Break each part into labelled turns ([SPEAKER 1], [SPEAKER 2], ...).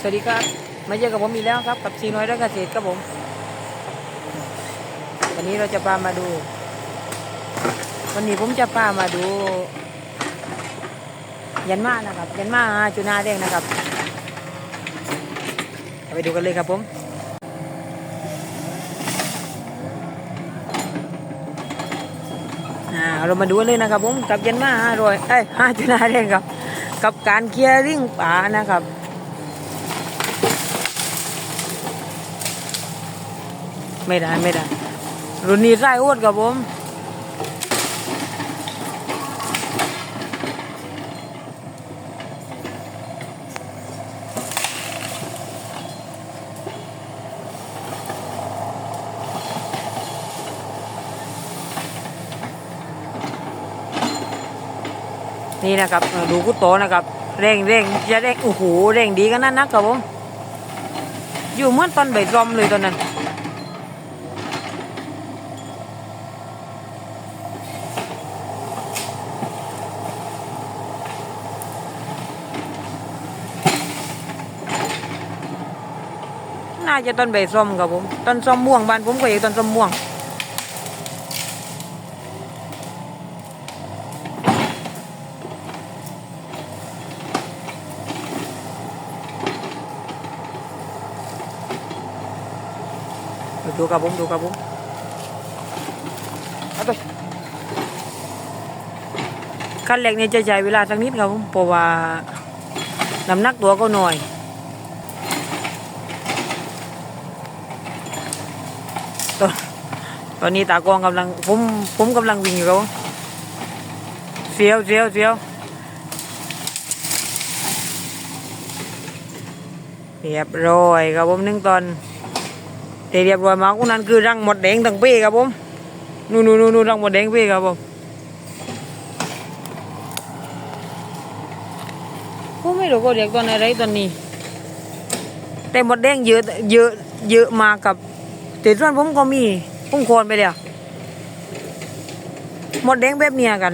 [SPEAKER 1] สวัสดีครับ มาเจอกับผมอีกแล้วครับกับซีน้อยและเกษตรครับผม วันนี้เราจะพามาดู วันนี้ผมจะพามาดู ยันมานะครับ ยันมาจุนาแดงนะครับ ไปดูกันเลยครับผมอ่าเรามาดูกันเลยนะครับผมกับยันมาห้าร้อยเอ้ยห้าจุนาแดงครับ กับการเคลียร์ริ่งป่านะครับ ไม่ได้ไม่ได้ รุ่นนี้ไส้อ้วนครับผมนี่นะครับดูกุโตนะครับ เร่งเร่งจะเร่งโอ้โหเร่งดีกันนั่นนะครับผมอยู่เหมือนตอนใบรอมเลยตอนนั้น น่าจะต้นใบส้มครับผมต้นส้มม่วงบ้านผมก็เรียกต้นส้มม่วงดูครับผมดูครับผมเอาไปขั้นแรกเนี่ยจะใช้เวลาสักนิดครับผมเพราะว่าน้ำหนักตัวก็หน่อย ตอนตอนนี้ตากองกำลังผมผมกำลังวิ่งอยู่ครับเสียวเสียวเสียวเรียบร้อยครับผมหนึ่งตอนเรียบร้อยมากนั้นคือรังหมดแดงทั้งปีครับผมนู่นนู่นนู่นรังหมดแดงปีครับผมผมไม่รู้ก็เรียกตอนอะไรตอนนี้ แต่หมดแดงเยอะเยอะเยอะมากับ แต่ส่วนผมก็มีพุ่งโคนไปเดียวหมดแดงแบบเนี้ยกัน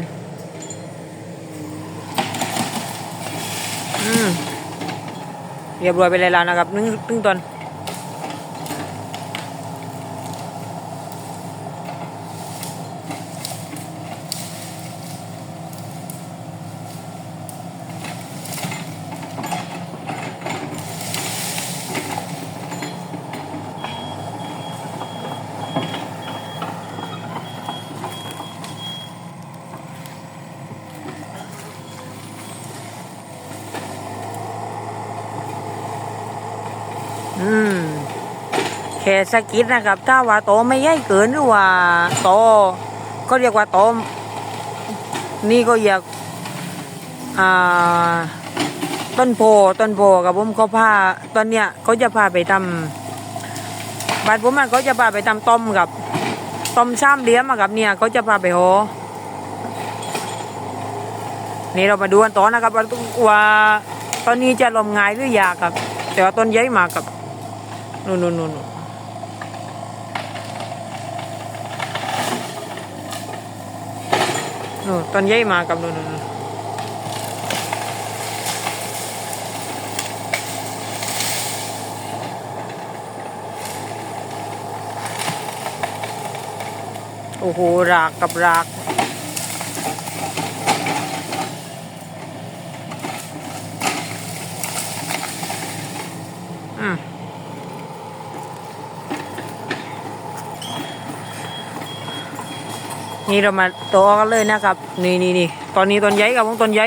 [SPEAKER 1] อืมเรียบร้อยไปเลยแล้วนะครับนึ่งนึ่งตอน แค่สกิดนะครับ ถ้าว่าโตไม่ใหญ่เกินหรือว่าโตก็เรียกว่าโตนี่ก็อยากอ่าต้นโพต้นโพกับผมเขาพาตอนเนี้ยเขาจะพาไปทำบ้านผมมันเขาจะพาไปทำต้มกับต้มซ้ำเลี้ยมกับเนี่ยเขาจะพาไปโหนี่เรามาดูกันต่อนะครับว่าตอนนี้จะลมงายหรือยากครับ แต่ว่าต้นใหญ่มากครับนู่นนู่นนู่น นู่นนู่นต้นใหญ่มากับนู่นนู่นนู่นโอ้โห รากกับรากอืม นี่เรามาต่อกันเลยนะครับ นี่นี่นี่ตอนนี้ต้นใหญ่ครับผมต้นใหญ่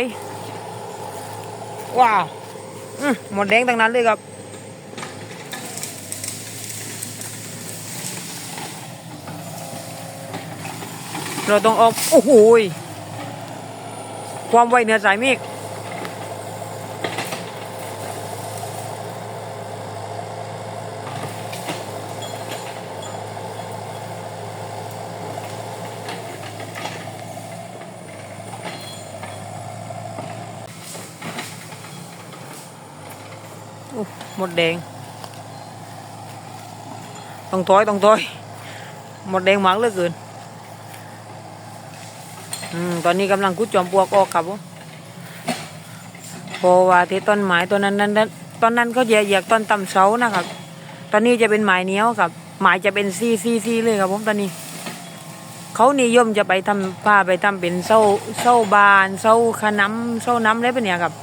[SPEAKER 1] ว้าวมหมดแดงตั้งนั้นเลยครับเราต้องออกโอ้โหความไวเหนือสายเมฆ มดแดง ต้องถอยต้องถอยหมดแดงมากเหลือเกินอืมตอนนี้กำลังกุดจอมปลวกออกครับผมเพราะว่าที่ต้นไม้ตัวนั้นนั้นนั้นตอนนั้นเขาเหยียกเหยียกตอนต่ำเสานะครับ ตอนนี้จะเป็นหมายเหนี้ยวครับหมายจะเป็นซี่ซี่ซี่เลยครับผมตอนนี้ เขานิยมจะไปทำผ้าไปทำเป็นเส้าเส้าบานเส้าขน้ำเส้าน้ำอะไรเป็นเนี่ยครับ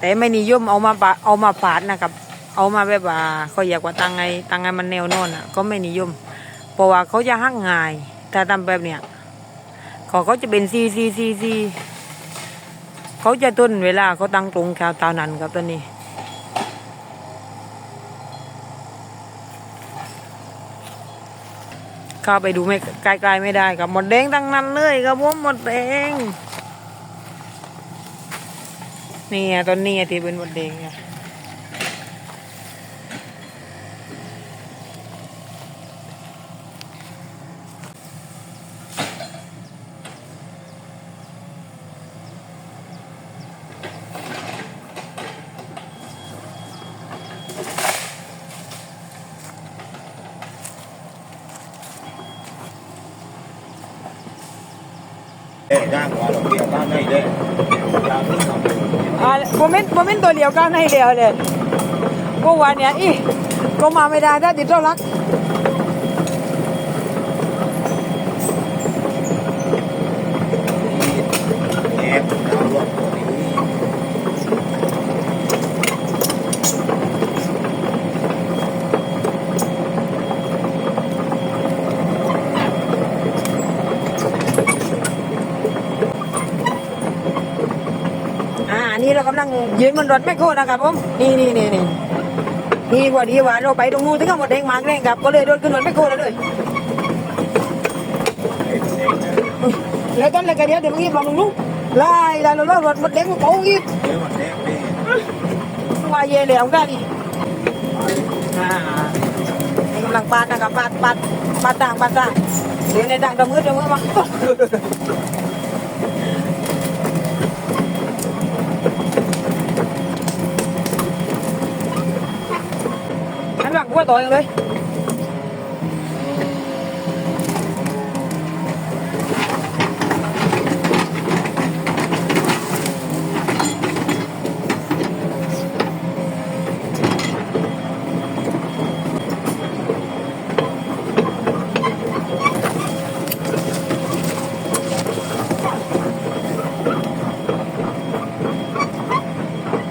[SPEAKER 1] แต่ไม่นิยมเอามาปะเอามาปาดนะครับ เอามาแบบว่าเขาอยากว่าตังไงตังไงมันแนวนอนอะ ก็ไม่นิยม เพราะว่าเขาจะหักง่าย ถ้าทำแบบเนี้ยเขาเขาจะเป็นซีซีซีซีเขาจะต้นเวลาเขาตั้งตรงแถวตานั้นครับตอนนี้เข้าไปดูไม่ไกลๆไม่ได้ครับหมดแดงทั้งนั้นเลยครับผมหมดแดง นี่ไงต้นนี้ที่เป็นหมดแดงเนี่ย
[SPEAKER 2] เอ๊ะย่างกว่าเราเกี่ยวบ้านไม่ได้ยางนี่า
[SPEAKER 1] โมเมนต์โมเมนต์ตัวเดียวกันให้เดียวเลยเมื่อวาน
[SPEAKER 2] momento momento leo ka nai leo le
[SPEAKER 1] ko wa nya i ko ma me da da di to lak ยืนบนรถแมคโคนะครับผมนี่นี่นี่นี่นี่ว่าดีว่าเราไปตรงนู้นถึงกับหมดแดงมากแรงครับก็เลยโดนขึ้นรถแมคโคแล้วเลย
[SPEAKER 2] เด็กนะ
[SPEAKER 1] แล้วตอนแรกก็เดี๋ยวเดี๋ยวมื่อกี้บอกลุงลุงไล่ไล่เราเรารถหมดแดงมันโป่งก
[SPEAKER 2] เดี๋ยวมันแด
[SPEAKER 1] ว่าเย่เหลวกันดิอ่านี่กำลังปาดนะครับปาดปาดปาดต่างปาดต่างเดี๋ยวในต่างตะมือตะมือมา หันหลังกูว่าต่อยกันเลย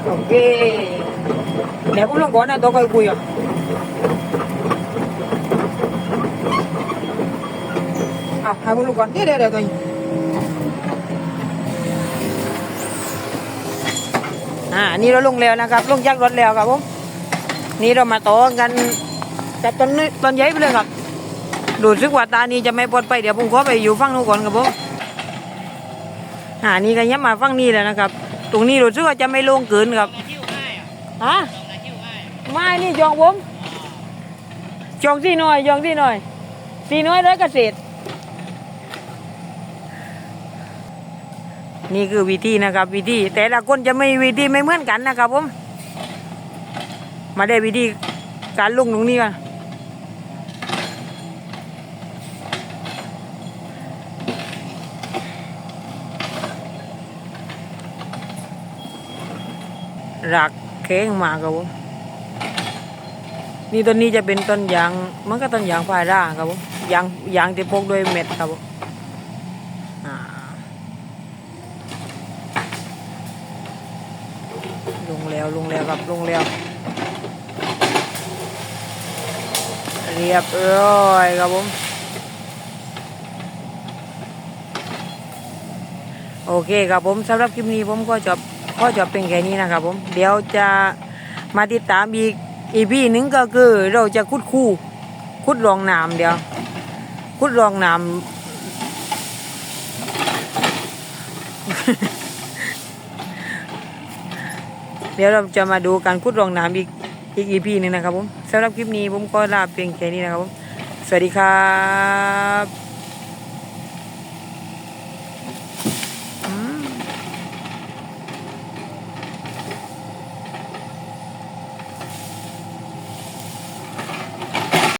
[SPEAKER 1] โอเค เดี๋ยวผมลงก่อนนะตัวค่อยคุยอ่ะอะให้ผมลงก่อนเดี๋ยวเดี๋ยวตัวนี้อ่านี่เราลงแล้วนะครับลงจากรถแล้วครับผมนี่เรามาต่อกันจากต้นนี้ต้นใหญ่ไปเลยครับดูซึกว่าตานี้จะไม่ปลอดภัยเดี๋ยวผมขอไปอยู่ฝั่งนู้นก่อนครับผมอ่านี่ก็ย้ำมาฝั่งนี้แล้วนะครับ ตรงนี้รู้สึกว่าจะไม่ลงเกินครับฮะไม่นี่จองผมจองที่หน่อยจองที่หน่อยสี่น้อยร้อยเกษตร นี่คือวิธีนะครับ วิธีแต่ละคนจะไม่วิธีไม่เหมือนกันนะครับผมมาได้วิธีการลุงตรงนี้กันรักเค้งมาครับผมนี่ต้นนี้จะเป็นต้นยางมันก็ต้นยางพาราครับผมยางยางที่พกด้วยเม็ดครับผมอ่า ลงแล้วลงแล้วครับลงแล้ว เรียบร้อยครับผมโอเคครับผมสำหรับคลิปนี้ผมก็จบก็จบเป็นแค่นี้นะครับผมเดี๋ยวจะมาติดตามอีกอีพีหนึ่งก็คือเราจะคุดคู่คุดรองน้ำเดี๋ยว คุดรองน้ำ เดี๋ยวเราจะมาดูการคุดรองน้ำอีกอีกอีพีหนึ่งนะครับผมสำหรับคลิปนี้ผมก็ลาเพียงแค่นี้นะครับผมสวัสดีครับ